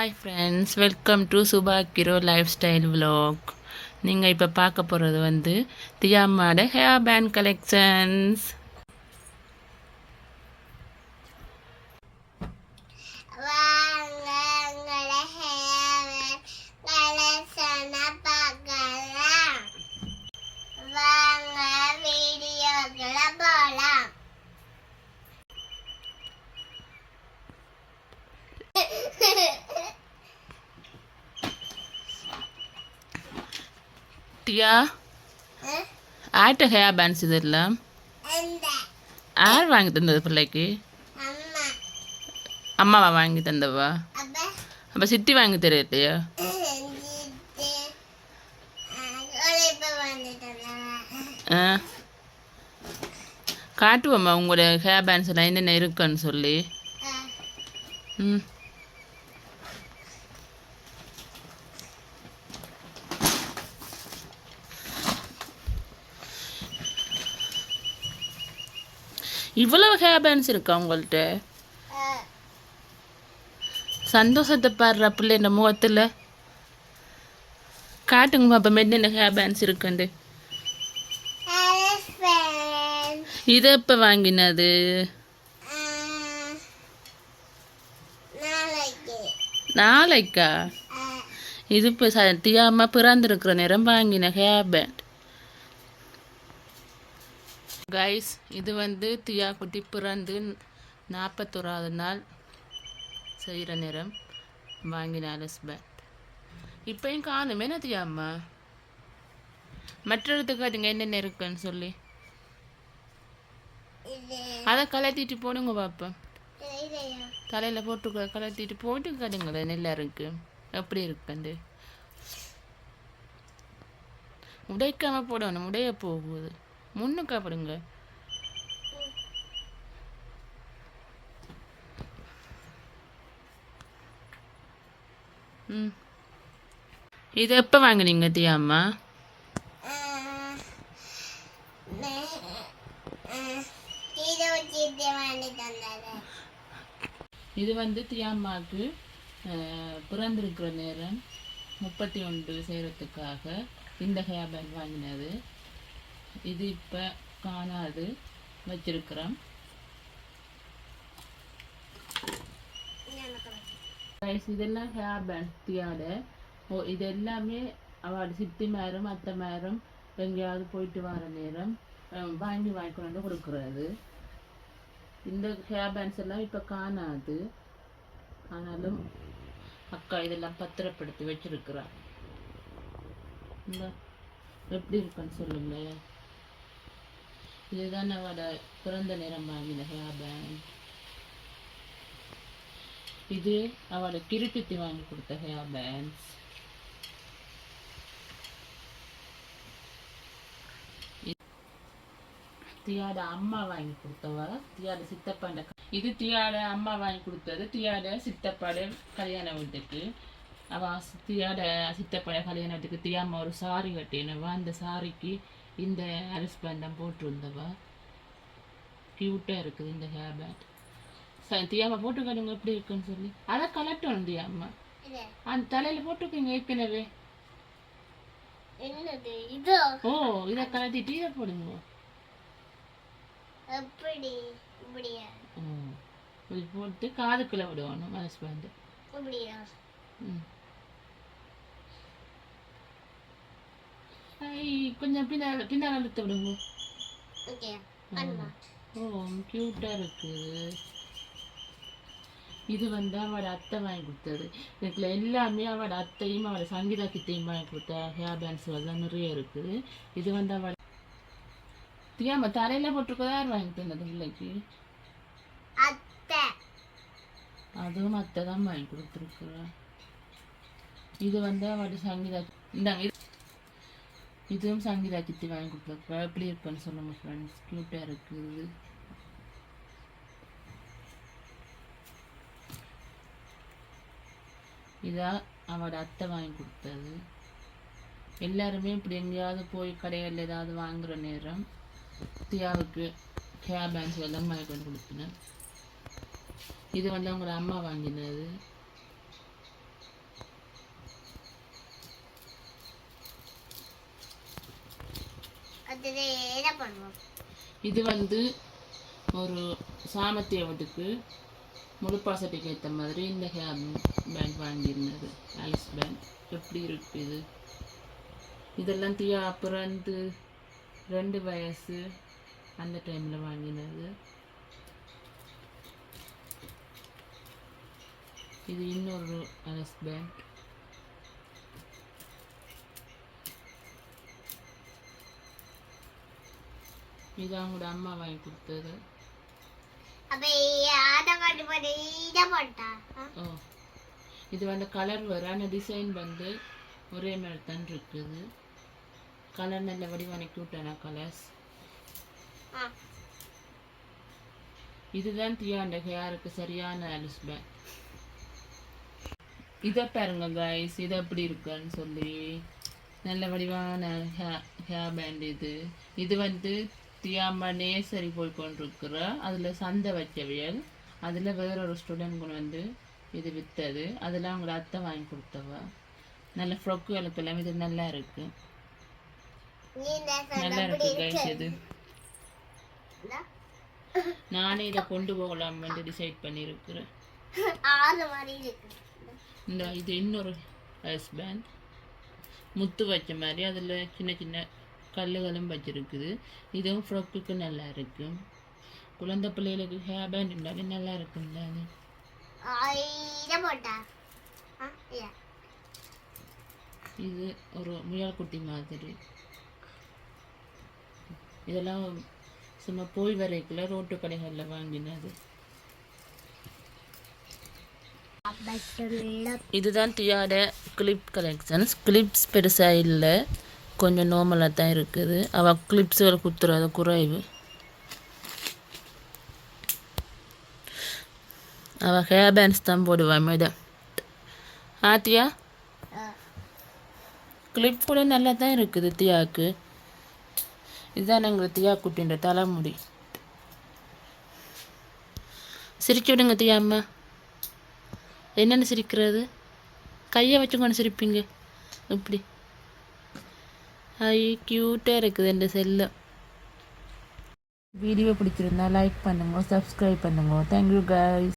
Hi friends welcome to Subha grow lifestyle vlog நீங்கள் இப்போ பார்க்க போகிறது வந்து தியாமாட ஹேர் பேண்ட் கலெக்ஷன்ஸ் வாங்க உங்களோட ஹேர் கலெக்ஷனை பார்க்கலாம் வாங்க வீடியோக்குள்ள போகலாம் தியா ஆட்ட ஹேர் பேண்ட்ஸ் இதெல்லாம் அந்த யார் வாங்கி தந்தது பிள்ளைக்கு? அம்மா. அம்மாவா வாங்கி தந்தவா? அப்ப? சித்தி வாங்கி தெரியலையா காட்டுவோம்மா உங்களோட ஹேர் பேண்ட்ஸ் எல்லாம் என்னென்ன இருக்குன்னு சொல்லி. ம். இவ்வளவு ஹேர் பேண்ட்ஸ் இருக்கா உங்கள்கிட்ட சந்தோஷத்தை பாடுற பிள்ளை இந்த முகத்தில். காட்டுங்க பாப்பா என்னென்ன ஹேர் பேண்ட்ஸ் இருக்குண்டு. இது எப்போ வாங்கினது? நாளைக்கா? இது இப்போ சத்தியமாக பிறந்திருக்கிற நேரம் வாங்கின ஹேர் பேண்ட் கைஸ் இது வந்து தியா குட்டி பிறந்து நாற்பத்தோராவது நாள் செய்கிற நேரம். வாங்கினார் ஹஸ்பண்ட் இப்போயும் காணுமே. என்ன தியாம்மா மற்ற இடத்துக்கு அதுங்க என்னென்ன இருக்குன்னு சொல்லி. அதை கலத்திட்டு போடுங்க பார்ப்போம் தலையில் போட்டு கலத்திட்டு போட்டு கடுங்களேன் நல்லா இருக்கு எப்படி இருக்குண்டு உடைக்காம போடணும் உடைய போகுது. முன்னுக்கா படுங்க. ம். இது எப்போ வாங்குனீங்க தியாம்மா இது வந்து தியாம்மாவுக்கு பிறந்திருக்கிற நேரம் முப்பத்தி ஒன்று செய்கிறதுக்காக இந்த ஹேர் பேண்ட் வாங்கினது. இது இப்போ காணாது. வச்சிருக்கிறோம். இதெல்லாம் ஹேர் பேண்ட் ஓ இது எல்லாமே அவள் சித்தி மேரும் அத்தை மேரும் எங்கேயாவது போயிட்டு வர நேரம் வாங்கி வாங்கி கொண்டு கொடுக்குறது. இந்த ஹேர் பேண்ட்ஸ் எல்லாம் இப்போ காணாது. ஆனாலும் அக்கா இதெல்லாம் பத்திரப்படுத்தி வச்சிருக்கிறா. இந்த எப்படி இருக்குன்னு சொல்லுங்களேன். இதுதான் அவட பிறந்த நேரம் வாங்கின இது அவட கிருப்பித்தி வாங்கி கொடுத்த ஹேர் பேண்ட்ஸ் தியாட அம்மா வாங்கி கொடுத்தவ? தியாட சித்தப்பாண்ட இது தியாட அம்மா வாங்கி கொடுத்தது தியாட சித்தப்பாட கல்யாண வீட்டுக்கு. அவ சி- தியாட சித்தப்பாட கல்யாண வீட்டுக்கு தியாம்மா ஒரு சாரி கட்டினவா அந்த சாரிக்கு இந்த அரிசி பந்தம் போட்டிருந்தவா க்யூட்டாக இருக்குது இந்த ஹேர் பேண்ட் ச தியாம்மா போட்டுக்காடுங்க எப்படி இருக்குன்னு சொல்லி அதை கலட்டணும் தியாம்மா இது அந்த தலையில் போட்டுக்கோங்க ஏற்கனவே ஓ இதை கலட்டிட்டு இதை போடுங்க போட்டு காதுக்குள்ளே அரிசி பந்தம் இப்படியா ம். கொஞ்சம் பின்னால் பின்னால் இழுத்து விடுங்க. ஓ க்யூட்டாக இருக்குது இது வந்து அவட அத்தை வாங்கி கொடுத்தது. இதுல எல்லாமே அவட அத்தையும் அவட சங்கீதா கிட்டையும் வாங்கி கொடுத்த ஹேர் பேண்ட்ஸ் எல்லாம் நிறைய இருக்குது இது வந்து அவட தியாம தலையில போட்டிருக்கதா யார் வாங்கி தந்தது? பிள்ளைக்கு அத்தை. அதுவும் அத்தை தான் வாங்கி கொடுத்துருக்குறா இது வந்து அவட சங்கீதா இந்தாங்க இது- இதுவும் சங்கீதா கித்தி வாங்கி கொடுத்துருக்குறா எப்படி இருக்குன்னு சொல்லுங்க ஃப்ரெண்ட்ஸ் க்யூட்டாக இருக்குது இதான் அவட அத்தை வாங்கி கொடுத்தது. எல்லாருமே இப்படி எங்கேயாவது போய் கடையில் ஏதாவது வாங்குற நேரம் தியாவுக்கு ஹேர் பேண்ட்ஸ் எல்லாம் வாங்கி கொண்டு கொடுத்தேன் இது வந்து அவங்களோட அம்மா வாங்கினது. இது வந்து ஒரு சாமர்த்திய வீட்டுக்கு முழுப்பாசட்டிக்கு ஏற்ற மாதிரி இந்த ஹேர் பேண்ட் வாங்கியிருந்தது. ஐஸ் பேண்ட் எப்படி இருக்கு இது? இதெல்லாம் தியா பிறந்து ரெண்டு வயசு அந்த டைமில் வாங்கினது. இது இன்னொரு ஐஸ் பேண்ட் இது அவங்களோட அம்மா வாங்கி கொடுத்தது. இதை? ஓ வந்து கலர் வர ஆனால் டிசைன் வந்து ஒரே மாதிரி தான் இருக்குது. கலர் நல்ல வடிவான க்யூட்டான கலர்ஸ். இதுதான் தியாண்ட ஹேருக்கு சரியான அலிஸ் பேண்ட் இதை பாருங்க கைஸ் இது எப்படி இருக்குன்னு சொல்லி. நல்ல வடிவான ஹேர் ஹேர் பேண்ட் இது. இது வந்து தியாம்மா நேசரி போய் கொண்டிருக்கிற அதில் சந்தை வச்சவியல் அதில் வேறொரு ஸ்டூடெண்ட் கொண்டு வந்து இது விற்றது அதில் அவங்களோட அத்தை வாங்கி கொடுத்தவ? நல்ல ஃப்ரொக்குகளுக்கு எல்லாம் இது நல்லா இருக்கு. நல்லா இருக்கு கைஸ் இது. நானே இதை கொண்டு போகலாம்னு டிசைட் பண்ணியிருக்கிறேன். இந்த இது இன்னொரு ஹேஸ் பேண்ட் முத்து வச்ச மாதிரி அதில் சின்ன சின்ன கல்லுகளும் வச்சிருக்குது. இதுவும் ஃப்ரொக்குக்கு நல்லா இருக்கு. குழந்தை பிள்ளைகளுக்கு ஹேர் பேண்ட் இருந்தாலே நல்லா இருக்கும்ல அது. இதை ஒரு முயல் குட்டி மாதிரி. இதெல்லாம் சும்மா போய் வரைக்குள்ள ரோட்டு கடைகளில் வாங்கினது. இதுதான் தியாட கிளிப் கலெக்ஷன்ஸ் கிளிப்ஸ் பெருசாக இல்லை. கொஞ்சம் நார்மலாக தான் இருக்குது. அவள் கிளிப்ஸுகள் குத்துறது குறைவு. அவள் ஹேர் பேண்ட்ஸ் தான் போடுவாள் மேடம் ஆத்தியா. கிளிப் கூட நல்லா தான் இருக்குது தியாவுக்கு. இதுதான் எங்கள் தியா குட்டின்ற தலைமுடி. சிரிச்சு விடுங்க தியா அம்மா. என்னென்னு சிரிக்கிறது? கையை வச்சுக்கொண்டு சிரிப்பீங்க. இப்படி. அது க்யூட்டாக இருக்குது இந்த செல்லு. வீடியோ பிடிச்சிருந்தா லைக் பண்ணுங்க சப்ஸ்கிரைப் பண்ணுங்க. Thank you guys